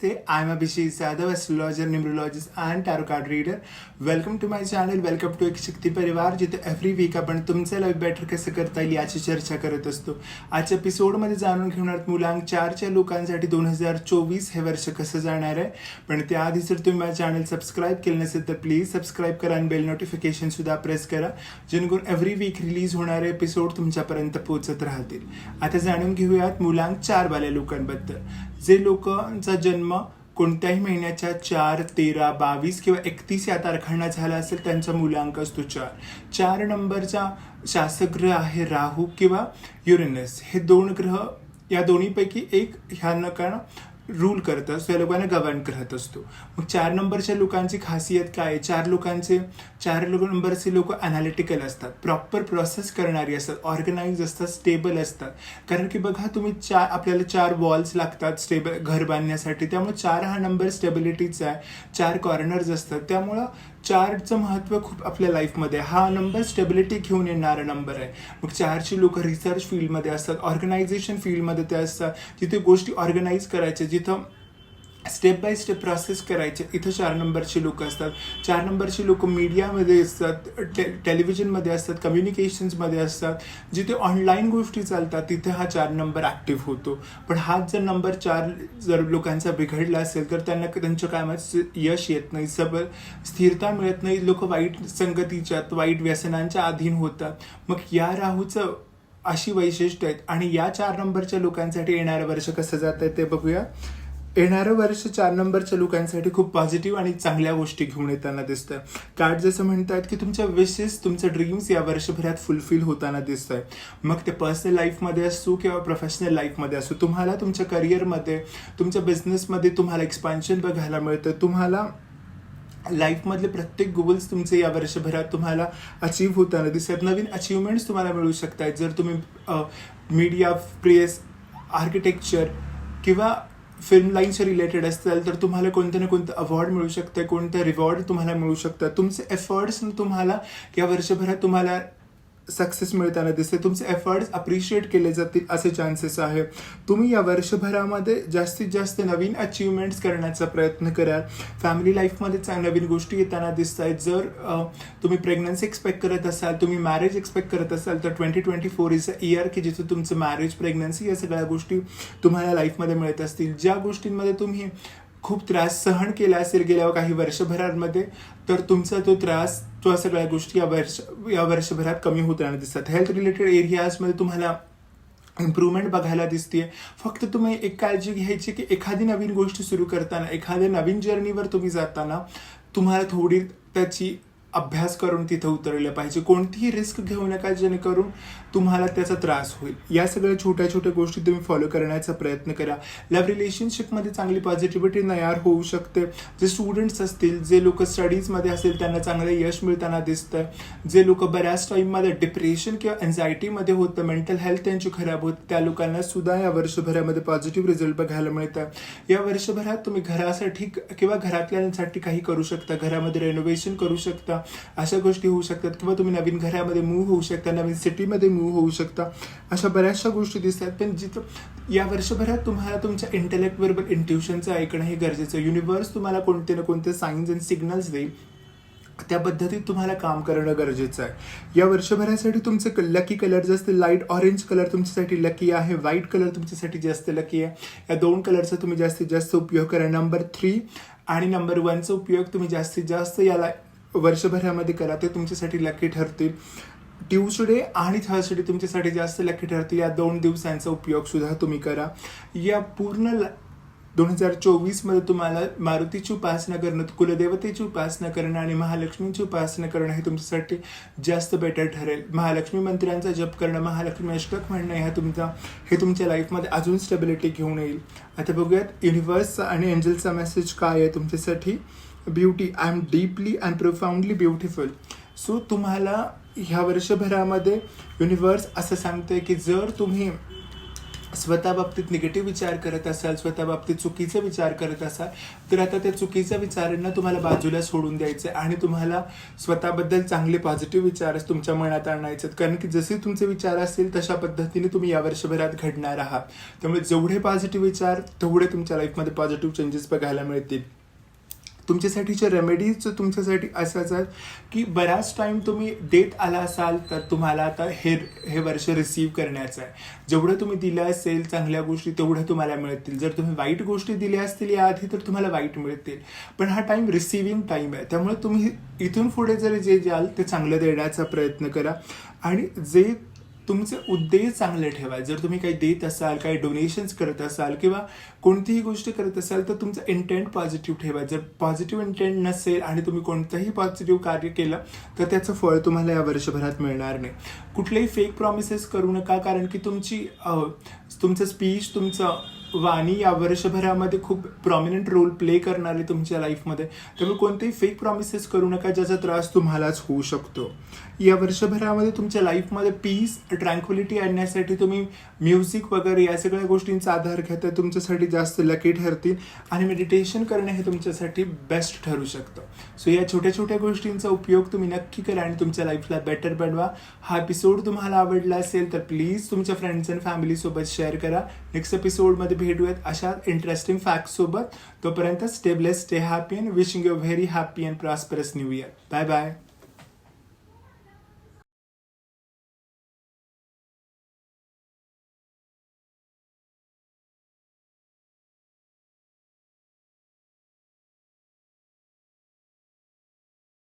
Namaste. I'm Abhishek Sadhav, astrologer, numerologist, and tarot card reader. Welcome to my channel. Welcome to एक शक्ती परिवार जिथे every weak आपण तुमचं life better कसं करता येईल याची चर्चा करत असतो आजच्या एपिसोडमध्ये जाणून घेणार मुलांक चारच्या लोकांसाठी दोन हजार चोवीस हे वर्ष कसं जाणार आहे पण त्याआधी जर तुम्ही माझं चॅनल सबस्क्राईब केलं नसेल तर प्लीज सबस्क्राईब करा आणि बेल नोटिफिकेशन सुद्धा प्रेस करा जेणेकरून एव्हरी वीक रिलीज होणारे एपिसोड तुमच्यापर्यंत पोहोचत राहतील आता जाणून घेऊयात मुलांक चार वाल्या लोकांबद्दल जे लोकांचा जन्म कोणत्याही महिन्याच्या चार तेरा बावीस किंवा एकतीस या तारखांना झाला असेल त्यांचा मुलांक असतो चार. चार नंबरचा शासकग्रह आहे राहू किंवा युरेनस. हे दोन ग्रह या दोन्हीपैकी एक ह्या नकांना रूल करत असतो या लोकांना गव्हर्न करत असतो. मग चार नंबरच्या लोकांची खासियत काय? आहे चार लोकांचे चार लोक नंबरचे लोक अनालिटिकल असतात प्रॉपर प्रोसेस करणारी असतात ऑर्गनाईज असतात स्टेबल असतात. कारण की बघा तुम्ही चार आपल्याला चार वॉल्स लागतात स्टेबल घर बांधण्यासाठी. त्यामुळे चार हा नंबर स्टेबिलिटीचा आहे चार कॉर्नर्स असतात. त्यामुळं चार्टचं महत्त्व खूप आपल्या लाईफमध्ये हा नंबर स्टेबिलिटी घेऊन येणारा नंबर आहे. मग चारची लोक रिसर्च फील्डमध्ये असतात ऑर्गनायझेशन फील्डमध्ये ते असतात. जिथे गोष्टी ऑर्गनाईज करायच्या जिथं स्टेप बाय स्टेप प्रोसेस करायचे. इथं चार नंबरची लोक असतात. चार नंबरची लोक मीडियामध्ये असतात टे टेलिव्हिजनमध्ये असतात कम्युनिकेशन्समध्ये असतात. जिथे ऑनलाईन गोष्टी चालतात तिथे हा चार नंबर ॲक्टिव्ह होतो. पण हाच जर नंबर चार जर लोकांचा बिघडला असेल तर त्यांना त्यांच्या कामात यश येत नाही. सब स्थिरता मिळत नाही. लोक वाईट संगतीच्या वाईट व्यसनांच्या अधीन होतात. मग या राहूचं अशी वैशिष्ट्य आहेत. आणि या चार नंबरच्या लोकांसाठी येणारं वर्ष कसं जात आहे ते बघूया. येणारं वर्ष चार नंबरच्या लोकांसाठी खूप पॉझिटिव्ह आणि चांगल्या गोष्टी घेऊन येताना दिसतं कार्ड जसं म्हणतात की तुमच्या विशेस तुमच्या ड्रीम्स या वर्षभरात फुलफिल होताना दिसत आहे मग ते पर्सनल लाईफमध्ये असो किंवा प्रोफेशनल लाईफमध्ये असो तुम्हाला तुमच्या करिअरमध्ये तुमच्या बिझनेसमध्ये तुम्हाला एक्सपान्शन बघायला मिळतं. तुम्हाला लाईफमधले प्रत्येक गोल्स तुमचे या वर्षभरात तुम्हाला अचीव्ह होताना दिसतात. नवीन अचिव्हमेंट्स तुम्हाला मिळू शकतात जर तुम्ही मीडिया प्रेस आर्किटेक्चर किंवा फिल्म लाईनच्या रिलेटेड असतील तर तुम्हाला कोणतं ना कोणतं अवॉर्ड मिळू शकतं कोणतं रिवॉर्ड तुम्हाला मिळू शकतं. तुमचे एफर्ट्स तुम्हाला या वर्षभरात तुम्हाला सक्सेस मिळताना दिसते. तुमचे एफर्ट्स अप्रिशिएट केले जातील असे चान्सेस आहे. तुम्ही या वर्षभरामध्ये जास्तीत जास्त नवीन अचिव्हमेंट्स करण्याचा प्रयत्न कराल. फॅमिली लाईफमध्ये नवीन गोष्टी येताना दिसत आहेत जर तुम्ही प्रेग्नन्सी एक्सपेक्ट करत असाल तुम्ही मॅरेज एक्सपेक्ट करत असाल तर twenty twenty four is a year की जिथं तुमचं मॅरेज प्रेग्नन्सी या सगळ्या गोष्टी तुम्हाला लाईफमध्ये मिळत असतील. ज्या गोष्टींमध्ये तुम्ही खूप त्रास सहन केला असेल गेल्या काही वर्षभरांमध्ये तर तुमचा तो त्रास तो सगळ्या गोष्टी या वर्ष या वर्षभरात कमी होताना दिसतात. हेल्थ रिलेटेड एरियाजमध्ये तुम्हाला इम्प्रूव्हमेंट बघायला दिसते फक्त तुम्ही एक काळजी घ्यायची की एखादी नवीन गोष्ट सुरू करताना एखाद्या नवीन जर्नीवर तुम्ही जाताना तुम्हाला थोडी त्याची अभ्यास करून तिथं उतरलं पाहिजे. कोणतीही रिस्क घेऊ नका जेणेकरून तुम्हाला त्याचा त्रास होईल. या सगळ्या छोट्या छोट्या गोष्टी तुम्ही फॉलो करण्याचा प्रयत्न करा. लव्ह रिलेशनशिपमध्ये चांगली पॉझिटिव्हिटी तयार होऊ शकते. जे स्टुडंट्स असतील जे लोक स्टडीजमध्ये असतील त्यांना चांगलं यश मिळताना दिसतं जे लोक बऱ्याच टाईममध्ये डिप्रेशन किंवा एन्झायटीमध्ये होतं मेंटल हेल्थ त्यांची खराब होत त्या लोकांना सुद्धा या वर्षभरामध्ये पॉझिटिव्ह रिझल्ट बघायला मिळतं. या वर्षभरात तुम्ही घरासाठी किंवा घरातल्यांसाठी काही करू शकता. घरामध्ये रेनोव्हेशन करू शकता. अशा गोष्टी होऊ शकतात. किंवा तुम्ही नवीन घरामध्ये मूव्ह होऊ शकता नवीन सिटीमध्ये मूव्ह होऊ शकता. अशा बऱ्याचशा गोष्टी दिसतात. पण जिथं या वर्षभरात तुम्हाला तुमच्या इंटेलेक्टबरोबर इंट्युशनचं ऐकणं हे गरजेचं आहे. युनिवर्स तुम्हाला कोणते ना कोणते साईन्स अँड सिग्नल्स देईल. त्या पद्धतीत तुम्हाला काम करणं गरजेचं आहे. या वर्षभरासाठी तुमचे लकी कलर असतील लाइट ऑरेंज कलर तुमच्यासाठी लकी आहे. व्हाईट कलर तुमच्यासाठी जास्त लकी आहे. या दोन कलरचा तुम्ही जास्तीत जास्त उपयोग करा. नंबर थ्री आणि नंबर वनचा उपयोग तुम्ही जास्तीत जास्त याला वर्षभरामध्ये करा ते तुमच्यासाठी लकी ठरतील. ट्यूसडे आणि थर्सडे तुमच्यासाठी जास्त लकी ठरतील. या दोन दिवसांचा उपयोग सुद्धा तुम्ही करा. या पूर्ण दोन हजार चोवीसमध्ये तुम्हाला मारुतीची उपासना करणं कुलदेवतेची उपासना करणं आणि महालक्ष्मीची उपासना करणं हे तुमच्यासाठी जास्त बेटर ठरेल. महालक्ष्मी मंत्र्यांचा जप करणं महालक्ष्मी अष्टक म्हणणं ह्या तुमचा हे तुमच्या लाईफमध्ये अजून स्टेबिलिटी घेऊन येईल. आता बघूयात युनिव्हर्सचा आणि एंजलचा मेसेज काय आहे तुमच्यासाठी? Beauty I am deeply and profoundly beautiful so तुम्हाला ह्या वर्षभरामध्ये युनिवर्स असं सांगतंय की जर तुम्ही स्वतःबाबतीत निगेटिव्ह विचार करत असाल स्वतः बाबतीत चुकीचा विचार करत असाल तर आता त्या चुकीच्या विचारांना तुम्हाला बाजूला सोडून द्यायचं आणि तुम्हाला स्वतःबद्दल चांगले पॉझिटिव्ह विचार तुमच्या मनात आणायचे आहेत. कारण की जसे तुमचे विचार असतील तशा पद्धतीने तुम्ही या वर्षभरात घडणार आहात. त्यामुळे जेवढे पॉझिटिव्ह विचार तेवढे तुमच्या लाईफमध्ये पॉझिटिव्ह चेंजेस बघायला मिळतील. तुमच्यासाठीच्या रेमेडीज तुमच्यासाठी असाच आहेत की बराच टाईम तुम्ही देत आला असाल तर तुम्हाला आता हे हे वर्ष रिसीव्ह करण्याचं आहे. जेवढं तुम्ही दिलं असेल चांगल्या गोष्टी तेवढं तुम्हाला मिळतील. जर तुम्ही वाईट गोष्टी दिल्या असतील याआधी तर तुम्हाला वाईट मिळतील. पण हा टाईम रिसिव्हिंग टाईम आहे. त्यामुळे तुम्ही इथून पुढे जर जे जाल ते चांगलं देण्याचा प्रयत्न करा. आणि जे तुमचे उद्देश चांगले ठेवा जर तुम्ही काही देत असाल काही डोनेशन्स करत असाल किंवा कोणतीही गोष्ट करत असाल तर तुमचं इंटेंट पॉझिटिव्ह ठेवा. जर पॉझिटिव्ह इंटेंट नसेल आणि तुम्ही कोणतंही पॉझिटिव्ह कार्य केलं तर त्याचं फळ तुम्हाला या वर्षभरात मिळणार नाही. कुठलेही फेक प्रॉमिसेस करू नका कारण की तुमची तुमचं स्पीच तुमचं वाणी या वर्षभरामध्ये खूप प्रॉमिनंट रोल प्ले करणारे तुमच्या लाईफमध्ये त्यामुळे कोणतेही फेक प्रॉमिसेस करू नका ज्याचा त्रास तुम्हालाच होऊ शकतो. या वर्षभरामध्ये तुमच्या लाईफमध्ये पीस ट्रँक्विलिटी आणण्यासाठी तुम्ही म्युझिक वगैरे या सगळ्या गोष्टींचा आधार घ्या तर तुमच्यासाठी जास्त लकी ठरतील आणि मेडिटेशन करणे हे तुमच्यासाठी बेस्ट ठरू शकतं. सो या छोट्या छोट्या गोष्टींचा उपयोग तुम्ही नक्की करा आणि तुमच्या लाईफला बेटर बनवा. हा एपिसोड तुम्हाला आवडला असेल तर प्लीज तुमच्या फ्रेंड्स अँड फॅमिलीसोबत शेअर करा. नेक्स्ट एपिसोडमध्ये भेटूयात अशा इंटरेस्टिंग फॅक्टसोबत तोपर्यंत stay blessed stay happy and wishing you very happy and prosperous new year bye bye